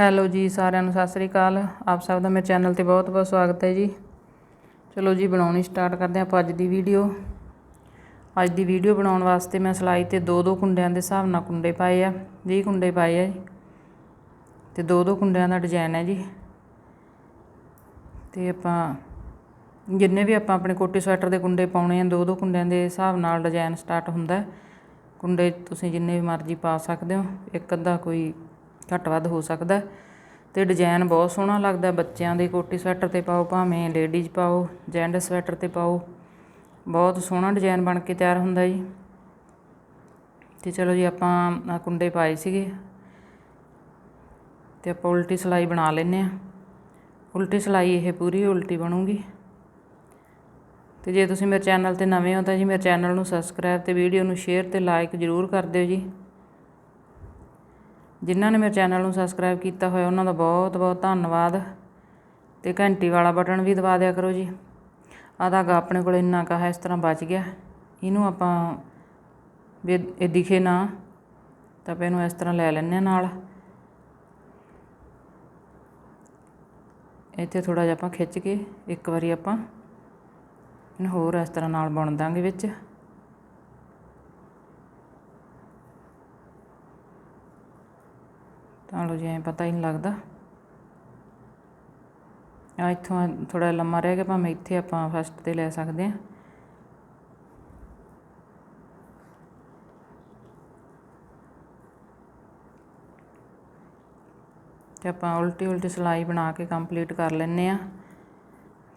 Hello ਜੀ ਸਾਰਿਆਂ ਨੂੰ, ਸਤਿ ਸ੍ਰੀ ਅਕਾਲ। ਆਪ ਸਭ ਦਾ ਮੇਰੇ ਚੈਨਲ ਤੇ ਬਹੁਤ ਬਹੁਤ ਸਵਾਗਤ ਹੈ ਜੀ। ਚਲੋ ਜੀ, ਬਣਾਉਣੀ ਸਟਾਰਟ ਕਰਦੇ ਹਾਂ ਆਪਾਂ ਅੱਜ ਦੀ ਵੀਡੀਓ। ਅੱਜ ਦੀ ਵੀਡੀਓ ਬਣਾਉਣ ਵਾਸਤੇ ਮੈਂ ਸਿਲਾਈ ਤੇ ਦੋ ਦੋ ਕੁੰਡਿਆਂ ਦੇ ਹਿਸਾਬ ਨਾਲ ਕੁੰਡੇ ਪਾਏ ਆ 20 ਕੁੰਡੇ ਪਾਏ ਆ ਜੀ। ਤੇ ਦੋ ਦੋ ਕੁੰਡਿਆਂ ਦਾ ਡਿਜ਼ਾਈਨ ਹੈ ਜੀ। ਤੇ ਆਪਾਂ ਜਿੰਨੇ ਵੀ ਆਪਾਂ ਆਪਣੇ ਕੋਟੀ ਸਵੈਟਰ ਦੇ ਕੁੰਡੇ ਪਾਉਣੇ ਆ, ਦੋ ਦੋ ਕੁੰਡਿਆਂ ਦੇ ਹਿਸਾਬ ਨਾਲ ਡਿਜ਼ਾਈਨ ਸਟਾਰਟ ਹੁੰਦਾ। ਕੁੰਡੇ ਤੁਸੀਂ ਜਿੰਨੇ ਵੀ ਮਰਜ਼ੀ ਪਾ ਸਕਦੇ ਹੋ। ਇੱਕ ਅੱਧਾ ਕੋਈ ਘੱਟ ਵੱਧ ਹੋ ਸਕਦਾ ਹੈ। ਤੇ ਡਿਜ਼ਾਈਨ ਬਹੁਤ ਸੋਹਣਾ ਲੱਗਦਾ ਬੱਚਿਆਂ ਦੇ ਕੋਟੀ ਸਵੈਟਰ ਤੇ ਪਾਓ, ਭਾਵੇਂ ਲੇਡੀਜ਼ ਪਾਓ ਜੈਂਟ ਸਵੈਟਰ ਤੇ ਪਾਓ। ਬਹੁਤ ਸੋਹਣਾ ਡਿਜ਼ਾਈਨ ਬਣ ਕੇ ਤਿਆਰ ਹੁੰਦਾ ਜੀ। ਤੇ ਚਲੋ ਜੀ, ਆਪਾਂ ਕੁੰਡੇ ਪਾਏ ਸੀਗੇ। ਤੇ ਆਪਾਂ ਉਲਟੀ ਸਿਲਾਈ ਬਣਾ ਲੈਨੇ ਆ ਉਲਟੀ ਸਿਲਾਈ ਇਹ ਪੂਰੀ ਉਲਟੀ ਬਣੂਗੀ। ਤੇ ਜੇ ਤੁਸੀਂ ਮੇਰੇ ਚੈਨਲ ਤੇ ਨਵੇਂ ਹੋ ਤਾਂ ਜੀ ਮੇਰੇ ਚੈਨਲ ਨੂੰ ਸਬਸਕ੍ਰਾਈਬ ਤੇ ਵੀਡੀਓ ਨੂੰ ਸ਼ੇਅਰ ਤੇ ਲਾਈਕ ਜ਼ਰੂਰ ਕਰ ਦਿਓ ਜੀ। ਜਿਨ੍ਹਾਂ ਨੇ ਮੇਰੇ ਚੈਨਲ ਨੂੰ ਸਬਸਕ੍ਰਾਈਬ ਕੀਤਾ ਹੋਇਆ, ਉਹਨਾਂ ਦਾ ਬਹੁਤ ਬਹੁਤ ਧੰਨਵਾਦ। ਤੇ ਘੰਟੀ ਵਾਲਾ ਬਟਨ ਵੀ ਦਬਾ ਦਿਆ ਕਰੋ ਜੀ। ਆਹ ਧਾਗਾ ਆਪਣੇ ਕੋਲ ਇੰਨਾ ਕਾ ਹੈ ਇਸ ਤਰ੍ਹਾਂ ਬਚ ਗਿਆ। ਇਹਨੂੰ ਆਪਾਂ ਵੀ ਇਹ ਦਿਖੇ ਨਾ, ਤਾਂ ਆਪਾਂ ਇਹਨੂੰ ਇਸ ਤਰ੍ਹਾਂ ਲੈ ਲੈਂਦੇ ਹਾਂ ਨਾਲ। ਇੱਥੇ ਥੋੜਾ ਜਿਹਾ ਆਪਾਂ ਖਿੱਚ ਕੇ ਇੱਕ ਵਾਰੀ ਆਪਾਂ ਇਹਨੂੰ ਹੋਰ ਇਸ ਤਰ੍ਹਾਂ ਨਾਲ ਬੁਣ ਦਾਂਗੇ ਵਿੱਚ। ਤਾਂ ਲੋ ਜੀ, ਐਂ ਪਤਾ ਹੀ ਨਹੀਂ ਲੱਗਦਾ। ਆ ਇੱਥੋਂ ਥੋੜਾ ਲੰਮਾ ਰਹਿ ਗਿਆ, ਭਾਵੇਂ ਇੱਥੇ ਆਪਾਂ ਫਸਟ ਤੇ ਲੈ ਸਕਦੇ ਹਾਂ। ਤੇ ਆਪਾਂ ਉਲਟੀ ਉਲਟੀ ਸਿਲਾਈ ਬਣਾ ਕੇ ਕੰਪਲੀਟ ਕਰ ਲੈਨੇ ਆ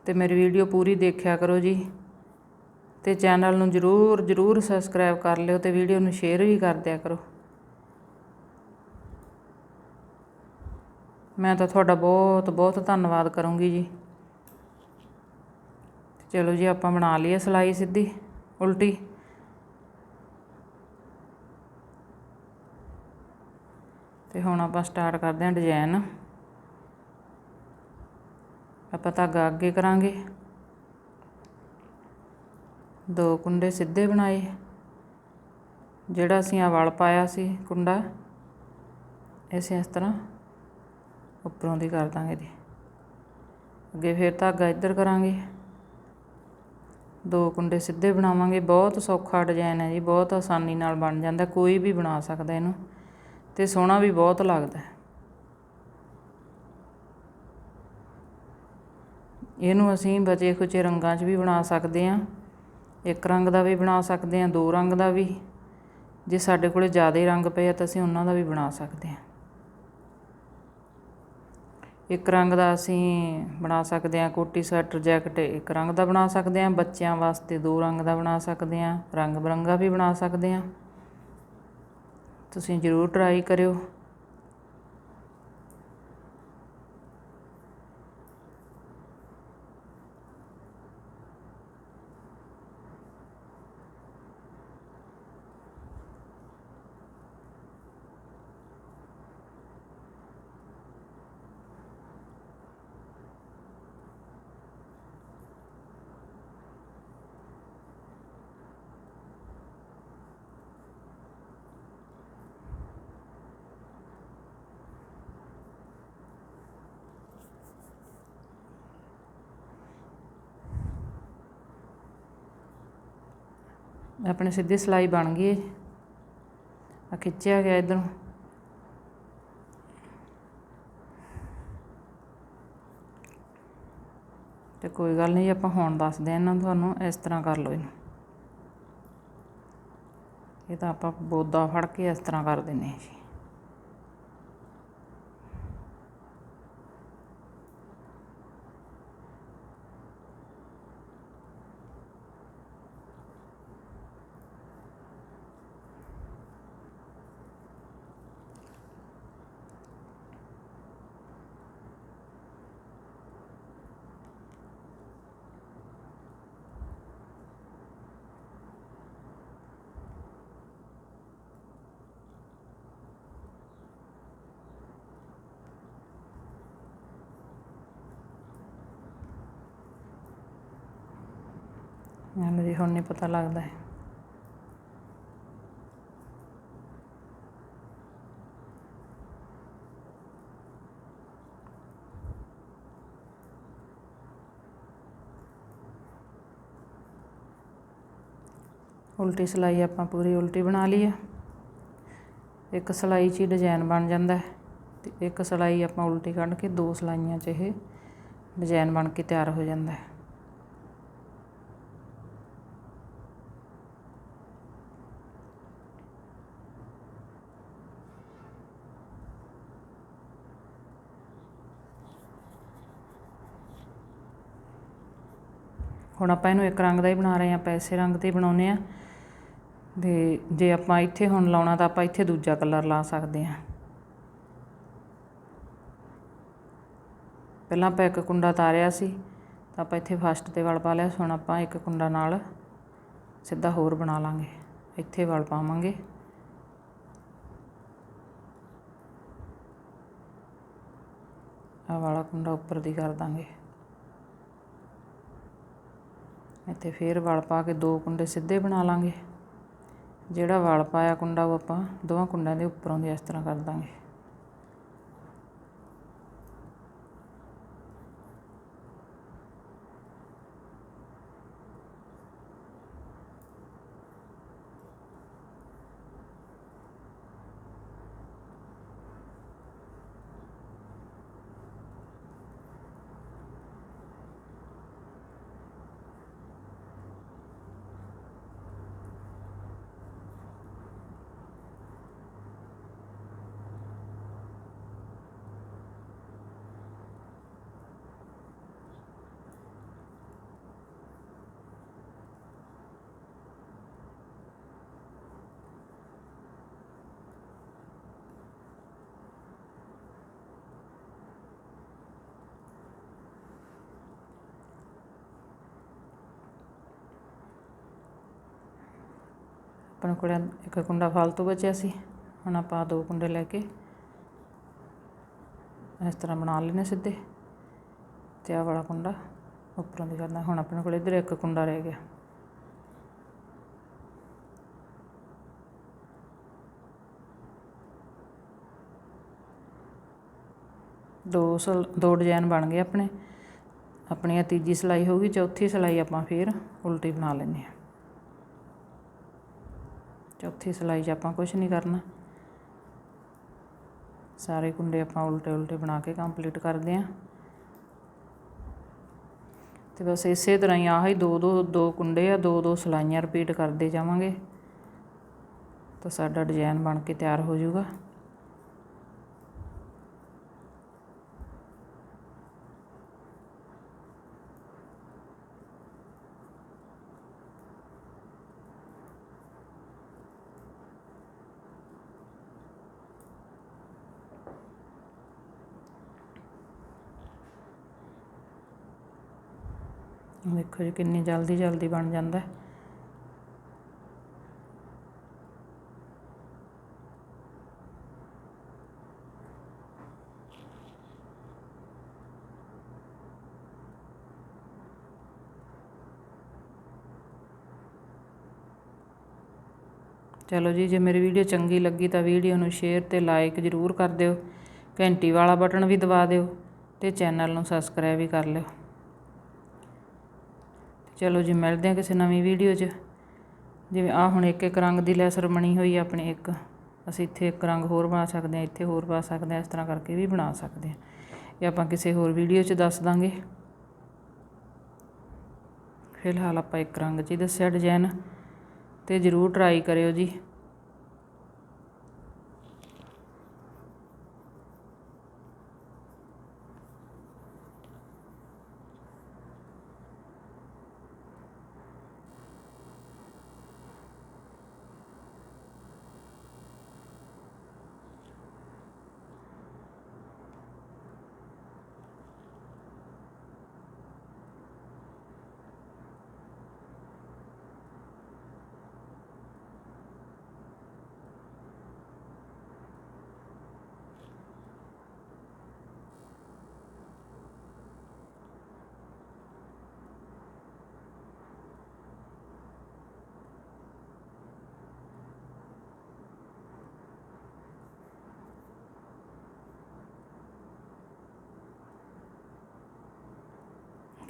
ਤੇ ਮੇਰੀ ਵੀਡੀਓ ਪੂਰੀ ਦੇਖਿਆ ਕਰੋ ਜੀ। ਤੇ ਚੈਨਲ ਨੂੰ ਜਰੂਰ ਜਰੂਰ ਸਬਸਕ੍ਰਾਈਬ ਕਰ ਲਿਓ ਤੇ ਵੀਡੀਓ ਨੂੰ ਸ਼ੇਅਰ ਵੀ ਕਰ ਦਿਆ ਕਰੋ। ਮੈਂ ਤਾਂ ਤੁਹਾਡਾ ਬਹੁਤ ਬਹੁਤ ਧੰਨਵਾਦ ਕਰੂੰਗੀ ਜੀ। ਚਲੋ ਜੀ, ਆਪਾਂ ਬਣਾ ਲਈਏ ਸਿਲਾਈ ਸਿੱਧੀ, ਉਲਟੀ। ਤੇ ਹੁਣ ਆਪਾਂ ਸਟਾਰਟ ਕਰਦੇ ਹਾਂ ਡਿਜ਼ਾਈਨ ਆਪਾਂ ਧਾਗਾ ਅੱਗੇ ਕਰਾਂਗੇ। ਦੋ ਕੁੰਡੇ ਸਿੱਧੇ ਬਣਾਏ। ਜਿਹੜਾ ਅਸੀਂ ਆ ਵਲ ਪਾਇਆ ਸੀ ਕੁੰਡਾ ਇਸੇ ਇਸ ਤਰ੍ਹਾਂ ਉੱਪਰੋਂ ਦੀ ਕਰ ਦਾਂਗੇ ਜੀ। ਅੱਗੇ ਫਿਰ ਧਾਗਾ ਇੱਧਰ ਕਰਾਂਗੇ। ਦੋ ਕੁੰਡੇ ਸਿੱਧੇ ਬਣਾਵਾਂਗੇ। ਬਹੁਤ ਸੌਖਾ ਡਿਜ਼ਾਈਨ ਹੈ ਜੀ, ਬਹੁਤ ਆਸਾਨੀ ਨਾਲ ਬਣ ਜਾਂਦਾ, ਕੋਈ ਵੀ ਬਣਾ ਸਕਦਾ ਇਹਨੂੰ। ਤੇ ਸੋਹਣਾ ਵੀ ਬਹੁਤ ਲੱਗਦਾ। ਇਹਨੂੰ ਅਸੀਂ ਬਚੇ ਖੁਚੇ ਰੰਗਾਂ 'ਚ ਵੀ ਬਣਾ ਸਕਦੇ ਹਾਂ। ਇੱਕ ਰੰਗ ਦਾ ਵੀ ਬਣਾ ਸਕਦੇ ਹਾਂ, ਦੋ ਰੰਗ ਦਾ ਵੀ। ਜੇ ਸਾਡੇ ਕੋਲੇ ਜ਼ਿਆਦਾ ਰੰਗ ਪਏ ਆ ਤਾਂ ਅਸੀਂ ਉਹਨਾਂ ਦਾ ਵੀ ਬਣਾ ਸਕਦੇ ਹਾਂ। ਇੱਕ ਰੰਗ ਦਾ ਅਸੀਂ ਬਣਾ ਸਕਦੇ ਹਾਂ, ਕੋਟੀ ਸਵੈਟਰ, ਜੈਕਟ ਇੱਕ ਰੰਗ ਦਾ ਬਣਾ ਸਕਦੇ ਹਾਂ, ਬੱਚਿਆਂ ਵਾਸਤੇ ਦੋ ਰੰਗ ਦਾ ਬਣਾ ਸਕਦੇ ਹਾਂ, ਰੰਗ ਬਿਰੰਗਾ ਵੀ ਬਣਾ ਸਕਦੇ ਹਾਂ। ਤੁਸੀਂ ਜ਼ਰੂਰ ਟਰਾਈ ਕਰਿਓ। ਆਪਣੇ ਸਿੱਧੀ ਸਿਲਾਈ ਬਣ ਗਈ ਆ ਖਿੱਚਿਆ ਗਿਆ ਇਧਰੋਂ ਤੇ ਕੋਈ ਗੱਲ ਨਹੀਂ, ਆਪਾਂ ਹੁਣ ਦੱਸਦੇ ਆ ਇਹਨਾਂ ਤੁਹਾਨੂੰ ਇਸ ਤਰ੍ਹਾਂ ਕਰ ਲਓ ਇਹਨੂੰ। ਇਹ ਤਾਂ ਆਪਾਂ ਬੋਦਾ ਫੜ ਕੇ ਇਸ ਤਰ੍ਹਾਂ ਕਰ ਦਿੰਨੇ ਆ ਜੀ। ਮੈਨੂੰ ਜੀ ਹੁਣ ਨਹੀਂ ਪਤਾ ਲੱਗਦਾ ਹੈ ਉਲਟੀ ਸਲਾਈ ਆਪਾਂ ਪੂਰੀ ਉਲਟੀ ਬਣਾ ਲਈ ਆ ਇੱਕ ਸਲਾਈ 'ਚ ਹੀ ਡਿਜ਼ਾਈਨ ਬਣ ਜਾਂਦਾ ਹੈ ਤੇ ਇੱਕ ਸਲਾਈ ਆਪਾਂ ਉਲਟੀ ਕੱਢ ਕੇ ਦੋ ਸਲਾਈਆਂ 'ਚ ਇਹ ਡਿਜ਼ਾਈਨ ਬਣ ਕੇ ਤਿਆਰ ਹੋ ਜਾਂਦਾ ਹੈ। ਹੁਣ ਆਪਾਂ ਇਹਨੂੰ ਇੱਕ ਰੰਗ ਦਾ ਹੀ ਬਣਾ ਰਹੇ ਹਾਂ, ਆਪਾਂ ਇਸੇ ਰੰਗ ਤੇ ਹੀ ਬਣਾਉਨੇ ਆ ਤੇ ਜੇ ਆਪਾਂ ਇੱਥੇ ਹੁਣ ਲਾਉਣਾ ਤਾਂ ਆਪਾਂ ਇੱਥੇ ਦੂਜਾ ਕਲਰ ਲਾ ਸਕਦੇ ਹਾਂ। ਪਹਿਲਾਂ ਆਪਾਂ ਇੱਕ ਕੁੰਡਾ ਤਾਰਿਆ ਸੀ, ਤਾਂ ਆਪਾਂ ਇੱਥੇ ਫਸਟ ਤੇ ਵਲ ਪਾ ਲਿਆ, ਹੁਣ ਆਪਾਂ ਇੱਕ ਕੁੰਡਾ ਨਾਲ ਸਿੱਧਾ ਹੋਰ ਬਣਾ ਲਾਂਗੇ। ਇੱਥੇ ਵਲ ਪਾਵਾਂਗੇ। ਆਹ ਵਾਲਾ ਕੁੰਡਾ ਉੱਪਰ ਦੀ ਕਰ ਦਾਂਗੇ। ਇੱਥੇ ਫਿਰ ਵਲ ਪਾ ਕੇ ਦੋ ਕੁੰਡੇ ਸਿੱਧੇ ਬਣਾ ਲਾਂਗੇ। ਜਿਹੜਾ ਵਲ ਪਾਇਆ ਕੁੰਡਾ ਉਹ ਆਪਾਂ ਦੋਵਾਂ ਕੁੰਡਿਆਂ ਦੇ ਉੱਪਰੋਂ ਦੀ ਇਸ ਤਰ੍ਹਾਂ ਕਰ ਦਾਂਗੇ। ਆਪਣੇ ਕੋਲ ਇੱਕ ਕੁੰਡਾ ਫਾਲਤੂ ਬਚਿਆ ਸੀ। ਹੁਣ ਆਪਾਂ ਦੋ ਕੁੰਡੇ ਲੈ ਕੇ ਇਸ ਤਰ੍ਹਾਂ ਬਣਾ ਲੈਣੇ ਸਿੱਧੇ। ਤੇ ਆਹ ਵਾਲਾ ਕੁੰਡਾ ਉੱਪਰੋਂ ਦੀ ਕਰਨਾ ਹੁਣ ਆਪਣੇ ਕੋਲ ਇੱਧਰ ਇੱਕ ਕੁੰਡਾ ਰਹਿ ਗਿਆ। ਦੋ ਸਲ, ਦੋ ਡਿਜ਼ਾਈਨ ਬਣ ਗਏ ਆਪਣੇ। ਆਪਣੀ ਆਹ ਤੀਜੀ ਸਿਲਾਈ ਹੋਊਗੀ ਚੌਥੀ ਸਿਲਾਈ ਆਪਾਂ ਫੇਰ ਉਲਟੀ ਬਣਾ ਲੈਂਦੇ ਹਾਂ। ਚੌਥੀ ਸਿਲਾਈ 'ਚ ਆਪਾਂ ਕੁਝ ਨਹੀਂ ਕਰਨਾ। ਸਾਰੇ ਕੁੰਡੇ ਆਪਾਂ ਉਲਟੇ ਉਲਟੇ ਬਣਾ ਕੇ ਕੰਪਲੀਟ ਕਰਦੇ ਆਂ ਤੇ ਬਸ ਇਸੇ ਤਰ੍ਹਾਂ ਹੀ ਆਹ ਹੀ ਦੋ ਦੋ ਦੋ ਕੁੰਡੇ ਆ, ਦੋ ਦੋ ਸਿਲਾਈਆਂ ਰਿਪੀਟ ਕਰਦੇ ਜਾਵਾਂਗੇ। ਤਾਂ ਸਾਡਾ ਡਿਜ਼ਾਈਨ ਬਣ ਕੇ ਤਿਆਰ ਹੋ ਜਾਊਗਾ। ਦੇਖੋ ਜੀ ਕਿੰਨੀ ਜਲਦੀ ਜਲਦੀ ਬਣ ਜਾਂਦਾ ਹੈ। ਚਲੋ ਜੀ, ਜੇ ਮੇਰੀ ਵੀਡੀਓ ਚੰਗੀ ਲੱਗੀ ਤਾਂ ਵੀਡੀਓ ਨੂੰ ਸ਼ੇਅਰ ਤੇ ਲਾਈਕ ਜ਼ਰੂਰ ਕਰ ਦਿਓ। ਘੰਟੀ ਵਾਲਾ ਬਟਨ ਵੀ ਦਬਾ ਦਿਓ ਤੇ ਚੈਨਲ ਨੂੰ ਸਬਸਕ੍ਰਾਈਬ ਵੀ ਕਰ ਲਿਓ। ਚਲੋ ਜੀ, ਮਿਲਦੇ ਹਾਂ ਕਿਸੇ ਨਵੀਂ ਵੀਡੀਓ 'ਚ। ਜਿਵੇਂ ਆ ਹੁਣ ਇੱਕ ਇੱਕ ਰੰਗ ਦੀ ਲੈਸਰ ਬਣੀ ਹੋਈ ਆ ਆਪਣੀ ਇੱਕ। ਅਸੀਂ ਇੱਥੇ ਇੱਕ ਰੰਗ ਹੋਰ ਬਣਾ ਸਕਦੇ ਹਾਂ, ਇੱਥੇ ਹੋਰ ਪਾ ਸਕਦੇ ਹਾਂ, ਇਸ ਤਰ੍ਹਾਂ ਕਰਕੇ ਵੀ ਬਣਾ ਸਕਦੇ ਹਾਂ। ਇਹ ਆਪਾਂ ਕਿਸੇ ਹੋਰ ਵੀਡੀਓ 'ਚ ਦੱਸ ਦਾਂਗੇ। ਫਿਲਹਾਲ ਆਪਾਂ ਇੱਕ ਰੰਗ 'ਚ ਹੀ ਦੱਸਿਆ ਡਿਜ਼ਾਈਨ ਤੇ ਜ਼ਰੂਰ ਟਰਾਈ ਕਰਿਓ ਜੀ।